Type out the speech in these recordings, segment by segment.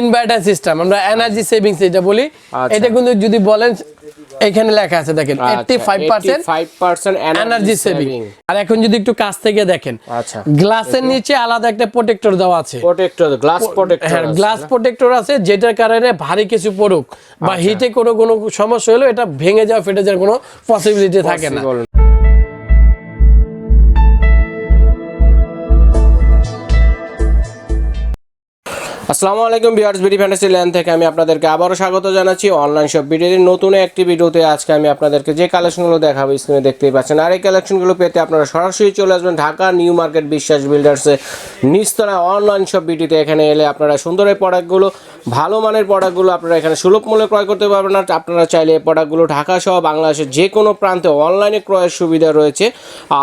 Inverter system আমরা energy savings এটা বলি আচ্ছা। এটা কিন্তু যদি বলেন এখানে লেখা আছে দেখেন eighty five percent 85% energy saving আর এখন যদি একটু কাছ থেকে দেখেন আচ্ছা। গ্লাসের নিচে আলাদা একটা প্রোটেক্টর দেওয়া আছে। প্রোটেক্টর গ্লাস প্রোটেক্টর হ্যাঁ গ্লাস প্রোটেক্টর আছে যেটার কারণে ভারী কিছু পড়ুক বা আচ্ছা। হিটে কোনো কোনো সমস্যা হলো এটা ভেঙে যাওয়া ফেটে যাওয়ার কোনো পসিবিলিটি থাকে না। আসসালামু আলাইকুম বিহার্স বিডি ফ্যান্টাসি ল্যান্ড থেকে আমি আপনাদেরকে আবারও স্বাগত জানাচ্ছি অনলাইন শপ বিডির নতুন একটি ভিডিওতে আজকে আমি আপনাদেরকে যে কালেকশনগুলো দেখাবো স্ক্রিনে দেখতেই পাচ্ছেন। আর এই কালেকশনগুলো পেতে আপনারা সরাসরি চলে আসবেন ঢাকা নিউ মার্কেট বিশ্বাস বিল্ডার্সে। নিস্তলা অনলাইন শপ বিডিতে এখানে এলে আপনারা সুন্দর এই প্রোডাক্টগুলো ভালো মানের প্রোডাক্টগুলো আপনারা এখানে সুলভ মূল্যে ক্রয় করতে পারবেন। আর আপনারা চাইলে এই প্রোডাক্টগুলো ঢাকা সহ বাংলাদেশের যে কোনো প্রান্তে অনলাইনে ক্রয়ের সুবিধা রয়েছে।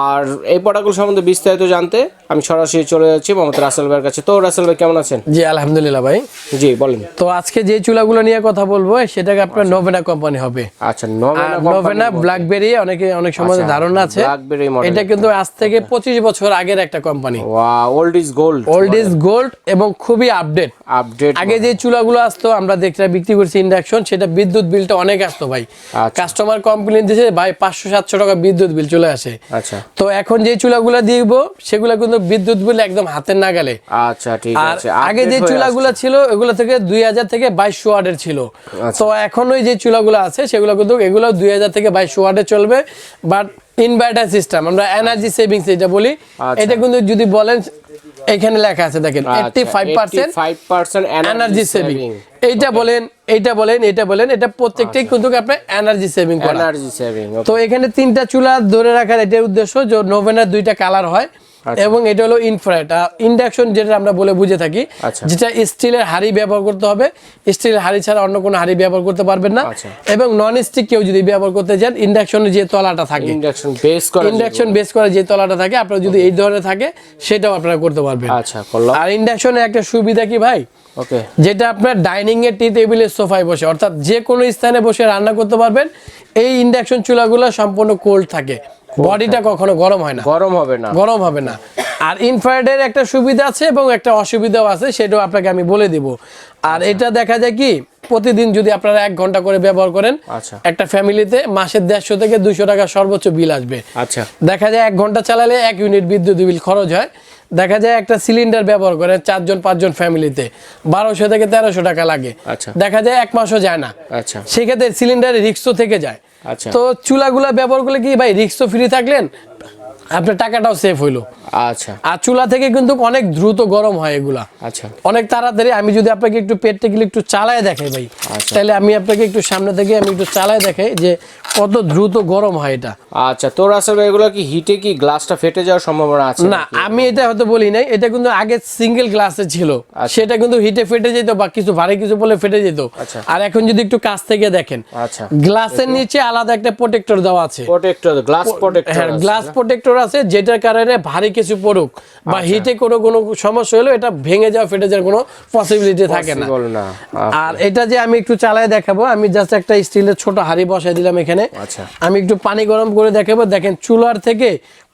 আর এই প্রোডাক্টগুলো সম্বন্ধে বিস্তারিত জানতে আমি সরাসরি চলে যাচ্ছি। মোহাম্মদ রাসেল ভাইয়ের কাছে। তো রাসেল ভাই কেমন আছেন? জি আলহামদুলিল্লাহ ভাই। জি বলেন। তো আজকে যে চুলাগুলো নিয়ে কথা বলব সেটাকে আপনার নোভেনা কোম্পানি হবে। আচ্ছা নভেনা নোভেনা ব্ল্যাকবেরি অনেকে অনেক সময় আচ্ছা, ধারণা আছে। ব্ল্যাকবেরি মডেল এটা কিন্তু আজ থেকে পঁচিশ বছর আগের একটা কোম্পানি ওয়া old is gold old is gold এবং খুবই আপডেট আপডেট আগে যে চুলাগুলো আসতো আমরা দেখতে বিক্রি করছি ইন্ডাকশন সেটা বিদ্যুৎ বিলটা অনেক আসতো ভাই। আচ্ছা। কাস্টমার কমপ্লেন দিয়েছে ভাই পাঁচশো সাতশো টাকা বিদ্যুৎ বিল চলে আসে। আচ্ছা। তো এখন যে চুলাগুলো দিব সেগুলো কিন্তু বিদ্যুৎ বিল একদম হাতের নাগালে। আচ্ছা ঠিক আছে। আগে যে চুলাগুলো ছিল এগুলো থেকে দুই হাজার থেকে বাইশশো ওয়াটের ছিল। আচ্ছা। তো এখন ওই যে চুলাগুলো আছে সেগুলো কিন্তু এগুলো দুই হাজার থেকে বাইশশো ওয়াটের চলবে বাট ইনভার্টার সিস্টেম আমরা এনার্জি সেভিংস এটা বলি আচ্ছা। এটা কিন্তু যদি বলেন এখানে লেখা আছে দেখেন eighty five percent 85% energy saving এইটা বলেন এইটা বলেন এটা বলেন এটা প্রত্যেকটাই আচ্ছা। কিন্তু আপনার এনার্জি সেভিং করা। এনার্জি সেভিং তো এখানে তিনটা চুলা ধরে রাখার এটার উদ্দেশ্য যে নোভেনার দুইটা কালার হয়। এবং এটা হলো ইনফ্রারেড ইন্ডাকশন যেটা আমরা বলে বুঝে থাকি আচ্ছা। যেটা স্টিলের হাড়ি ব্যবহার করতে হবে। স্টিলের হাড়ি ছাড়া অন্য কোনো হাড়ি ব্যবহার করতে পারবেন না। আচ্ছা। এবং নন স্টিক কেউ যদি ব্যবহার করতে চান ইন্ডাকশনের যে তলাটা থাকে ইন্ডাকশন বেস করে ইন্ডাকশন বেস করে যে তলাটা থাকে আপনার যদি এই ধরনের থাকে সেটাও আপনারা করতে পারবেন। আচ্ছা আর ইন্ডাকশনের একটা সুবিধা কি ভাই? ওকে। যেটা আপনার ডাইনিং এর টি টেবিলের সোফায় বসে অর্থাৎ যে কোনো স্থানে বসে রান্না করতে পারবেন এই ইন্ডাকশন চুলাগুলো সম্পূর্ণ কোল্ড থাকে। বডিটা কখনো গরম হয় না। গরম হবে না। গরম হবে না। আর ইনফ্রারেডের একটা সুবিধা আছে এবং একটা অসুবিধাও আছে সেটাও আপনাকে আমি বলে দিব। আর এটা দেখা যায় কি প্রতিদিন যদি আপনারা এক ঘণ্টা করে ব্যবহার করেন আচ্ছা। একটা ফ্যামিলিতে মাসের দেড়শো থেকে দুশো টাকা সর্বোচ্চ বিল আসবে। আচ্ছা। দেখা যায় এক ঘণ্টা চালালে এক ইউনিট বিদ্যুৎ বিল খরচ হয়। দেখা যায় একটা সিলিন্ডার ব্যবহার করে চারজন পাঁচজন ফ্যামিলিতে বারোশো থেকে তেরোশো টাকা লাগে। আচ্ছা। দেখা যায় এক মাসও যায় না। আচ্ছা। সেক্ষেত্রে সিলিন্ডারে রিক্সও থেকে যায়। আচ্ছা। তো চুলাগুলা ব্যবহার করলে কি ভাই রিক্সও ফ্রি থাকলেন? আপনার টাকাটাও সেফ হইল। আচ্ছা। আর চুলা থেকে কিন্তু অনেক দ্রুত গরম হয় এগুলা। আচ্ছা। অনেক তাড়াতাড়ি আমি যদি আপনাকে একটু পেট থেকে একটু চালায় দেখাই ভাই আচ্ছা। তাহলে আমি আপনাকে একটু সামনে থেকে আমি একটু চালায় দেখাই যে কত দ্রুত গরম হয় এটা। আচ্ছা তোর আসলে এগুলো কি হিটে কি গ্লাসটা ফেটে যাওয়ার সম্ভাবনা আছে না আমি এটা হয়তো বলি নাই এটা কিন্তু আগে সিঙ্গেল গ্লাসে ছিল। সেটা কিন্তু হিটে ফেটে যেত বা কিছু ভারী কিছু বলে ফেটে যেত। আচ্ছা। আর এখন যদি একটু কাছ থেকে দেখেন আচ্ছা। গ্লাসের নিচে আলাদা একটা প্রোটেক্টর দেওয়া আছে। প্রোটেক্টর গ্লাস প্রোটেক্টর হ্যাঁ গ্লাস প্রোটেক্টর আছে যেটার কারণে ভারী কিছু পড়ুক বা আচ্ছা। হিটে কোনো কোনো সমস্যা হলো এটা ভেঙে যাওয়া ফেটে যাওয়ার কোনো পসিবিলিটি থাকে না। আর এটা যে আমি একটু চালায় দেখাবো আমি জাস্ট একটা স্টিলের ছোট হাড়ি বসাই দিলাম এখানে। আচ্ছা। আমি একটু পানি গরম করে দেখাবো। দেখেন চুলার থেকে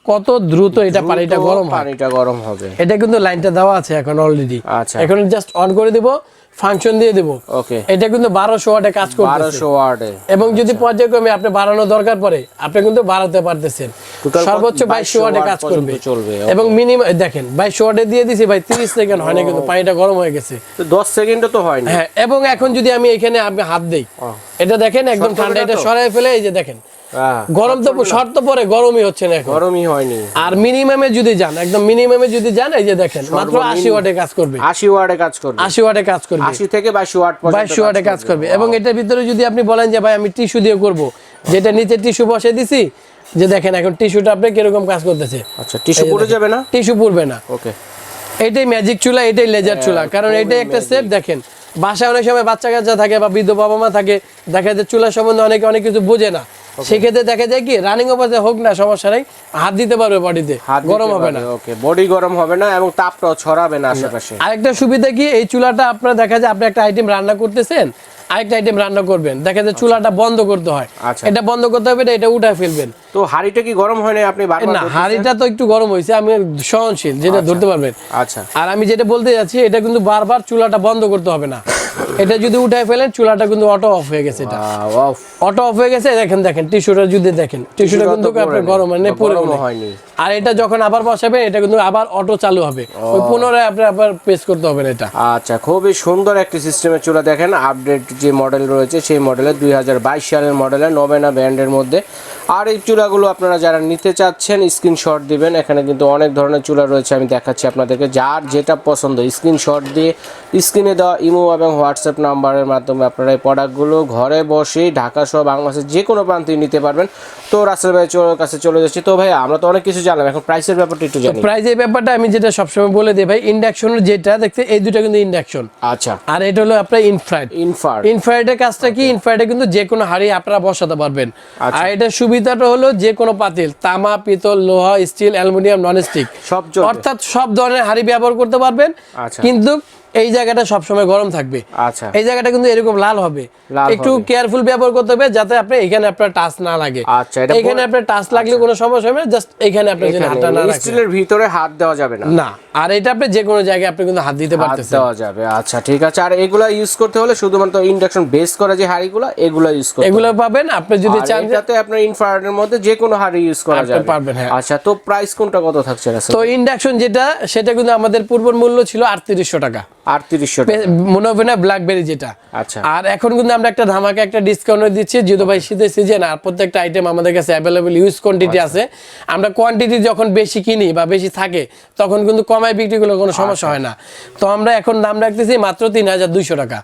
কত দ্রুত এটা পানিটা গরম পানিটা গরম হবে। এটা কিন্তু লাইনটা দেওয়া আছে এখন অলরেডি আচ্ছা। এখন জাস্ট অন করে দিব ফাংশন দিয়ে দিব। ওকে এটা কিন্তু বারোশো ওয়াটে কাজ করবে বারোশো ওয়ার্ডে এবং যদি পর্যায়ক্রমে আপনি বাড়ানো দরকার পড়ে আপনি কিন্তু বাড়াতে পারতেছেন? সর্বোচ্চ বাইশশো 2200 ওয়াটে কাজ করবে। চলবে, এবং মিনিমাম দেখেন বাইশশো ওয়াটে দিয়ে দিছি ভাই তিরিশ সেকেন্ড হয় না কিন্তু পানিটা গরম হয়ে গেছে। তো দশ সেকেন্ডও তো হয়নি হ্যাঁ এবং এখন যদি আমি এখানে আপনি হাত দেই এটা দেখেন একদম ঠান্ডা এটা? সরাই ফেলে এই যে দেখেন। হ্যাঁ, গরম তো শর্ত পরে গরমই হচ্ছে না গরমই হয়নি। আর মিনিমামে যদি যান একদম মিনিমামে যদি যান এই যে দেখেন মাত্র আশি ওয়াটে কাজ করবে। আশি ওয়ার্ডে কাজ করবে। আশি ওয়াটে কাজ করবে। আশি থেকে বাইশি ওয়াট পর্যন্ত বাইশশো ওয়াটে কাজ করবে। এবং এটার ভিতরে যদি আপনি বলেন যে ভাই আমি টিস্যু দিয়ে করব। যেটা নিচে টিস্যু বসে দিছি যে দেখেন এখন টিস্যুটা আপনি কীরকম কাজ করতেছে? আচ্ছা টিস্যু পড়ে যাবে না? টিস্যু পড়বে না। ওকে এটাই ম্যাজিক চুলা এটাই লেজার চুলা। কারণ এটাই একটা সেফ দেখেন বাসায় অনেক সময় বাচ্চা কাচ্চা থাকে বা বৃদ্ধ বাবা মা থাকে দেখা যায় চুলা সম্বন্ধে অনেকে অনেক কিছু বোঝে না। সেক্ষেত্রে দেখা যায় কি রানিং অবস্থায় হোক না সমস্যা নেই হাত দিতে পারবে বডিতে গরম হবে না। ওকে বডি গরম হবে না এবং তাপটাও ছড়াবে না আশেপাশে। আরেকটা সুবিধা কি এই চুলাটা আপনার দেখা যায় আপনি একটা আইটেম রান্না করতেছেন আরেকটা আইটেম রান্না করবেন। দেখা যায় চুলাটা বন্ধ করতে হয়। আচ্ছা। এটা বন্ধ করতে হবে এটা উঠায় ফেলবেন। তো হাড়িটা কি গরম হয় না আপনি না হাড়িটা হাঁড়িটা তো একটু গরম হয়েছে আমি সহনশীল যেটা ধরতে পারবেন। আচ্ছা। আর আমি যেটা বলতে যাচ্ছি এটা কিন্তু বারবার চুলাটা বন্ধ করতে হবে না। এটা যদি উঠায় ফেলেন চুলাটা কিন্তু অটো অফ হয়ে গেছে এটা। অটো অফ হয়ে গেছে দেখেন দেখেন টিস্যুটা যদি দেখেন টিস্যুটা কিন্তু আপনার গরম মানে নেই। হয়নি। আর এটা যখন আবার বসাবেন এটা কিন্তু আবার অটো চালু হবে। ওই পুনরায় আপনি আবার প্রেস করতে হবে এটা। আচ্ছা খুবই সুন্দর একটি সিস্টেমের চুলা দেখেন আপডেট যে মডেল রয়েছে সেই মডেলের দুই হাজার বাইশ সালের মডেলের নবেনা ব্র্যান্ডের মধ্যে আর এই চুলাগুলো আপনারা যারা নিতে চাচ্ছেন স্ক্রিনশট দিবেন। এখানে কিন্তু অনেক ধরনের চুলা রয়েছে আমি দেখাচ্ছি আপনাদেরকে। যার যেটা পছন্দ স্ক্রিনশট দিয়ে স্ক্রিনে দেওয়া ইমো এবং হোয়াটসঅ্যাপ নাম্বারের মাধ্যমে আপনারা এই প্রোডাক্টগুলো ঘরে বসেই ঢাকা সহ বাংলাদেশের যে কোনো প্রান্তে নিতে পারবেন। তো রাসেল ভাই চোর কাছে চলে যাচ্ছি। তো ভাই আমরা তো অনেক কিছু জানলাম এখন প্রাইসের ব্যাপারটা একটু জানি। প্রাইজ এই ব্যাপারটা আমি যেটা সবসময় বলে দিই ভাই ইন্ডাকশনের যেটা দেখতে এই দুটো কিন্তু ইন্ডাকশন আচ্ছা। আর এটা হলো আপনার ইনফ্রাইড ইনফার ইনফ্রাইডের কাজটা কি? ইনফ্রাইডে কিন্তু যে কোনো হাড়ি আপনারা বসাতে পারবেন। আর এটা এটার সুবিধাটা হলো যে কোনো পাতিল তামা পিতল লোহা স্টিল অ্যালুমিনিয়াম ননস্টিক। সব অর্থাৎ সব ধরনের হাড়ি ব্যবহার করতে পারবেন। আচ্ছা। কিন্তু এই জায়গাটা সবসময় গরম থাকবে। আচ্ছা। এই জায়গাটা কিন্তু এরকম লাল হবে। একটু কেয়ারফুল ব্যবহার করতে হবে যাতে আপনি এখানে আপনার টাচ না লাগে। আচ্ছা, এখানে আপনার টাচ লাগলে কোনো সমস্যা হবে জাস্ট এখানে আপনি যেন হাতটা না রাখেন স্টিলের ভিতরে হাত দেওয়া যাবে না। না আর এটা আপনি যে কোনো জায়গায় আপনি কিন্তু হাত দিতে পারতেছেন। দেওয়া যাবে আচ্ছা ঠিক আছে। আর এগুলা ইউজ করতে হলে শুধুমাত্র ইন্ডাকশন বেস করা যে হাড়িগুলো এগুলো ইউজ করতে এগুলো পাবেন আপনি যদি চান যে- এটাতে আপনার ইনফ্রারেডের মধ্যে যে কোনো হাড়ি ইউজ করা আপনি যাবে। পারবেন, হ্যাঁ। আচ্ছা তো প্রাইস কোনটা কত থাকছে তো ইন্ডাকশন যেটা সেটা কিন্তু আমাদের পূর্ব মূল্য ছিল আটত্রিশশো টাকা। আটত্রিশশো টাকা। মনে হবে না ব্ল্যাকবেরি যেটা। আচ্ছা। আর এখন কিন্তু আমরা একটা ধামাকা একটা ডিসকাউন্ট দিচ্ছি যেহেতু ভাই শীতের সিজন আর প্রত্যেকটা আইটেম আমাদের কাছে অ্যাভেলেবল ইউজ কোয়ান্টিটি আচ্ছা। আছে। আমরা কোয়ান্টিটি যখন বেশি কিনি বা বেশি থাকে তখন কিন্তু কমায় বিক্রি করলে কোনো সমস্যা হয় না। তো আমরা এখন দাম রাখতেছি মাত্র তিন হাজার দুইশো টাকা।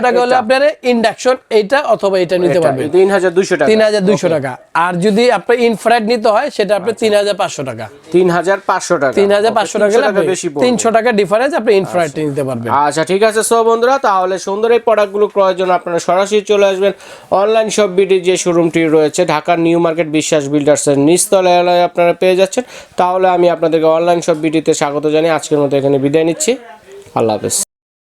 টাকা হলে আপনার ইন্ডাকশন এইটা অথবা এটা নিতে পারবেন। তিন হাজার দুইশো টাকা। তিন হাজার দুইশো টাকা। আর যদি আপনার ইনফ্রাইড নিতে হয় সেটা আপনি তিন হাজার পাঁচশো টাকা। তিন হাজার পাঁচশো টাকা। তিন হাজার পাঁচশো টাকা 300 হলে আপনি- বেশি পড়বে। তিনশো টাকা ডিফারেন্স আপনি ইনফ্রাইড নিতে পারবেন আচ্ছা ঠিক আছে। সো বন্ধুরা তাহলে সুন্দর এই প্রোডাক্টগুলো ক্রয়ের জন্য আপনারা সরাসরি চলে আসবেন। অনলাইন শপ বিডির যে শোরুমটি রয়েছে ঢাকার নিউ মার্কেট বিশ্বাস বিল্ডার্সের এলায় আপনারা পেয়ে যাচ্ছেন। তাহলে আমি আপনাদেরকে অনলাইন শপ বিডিতে স্বাগত জানিয়ে আজকের মতো এখানে বিদায় নিচ্ছি। আল্লাহ হাফেজ।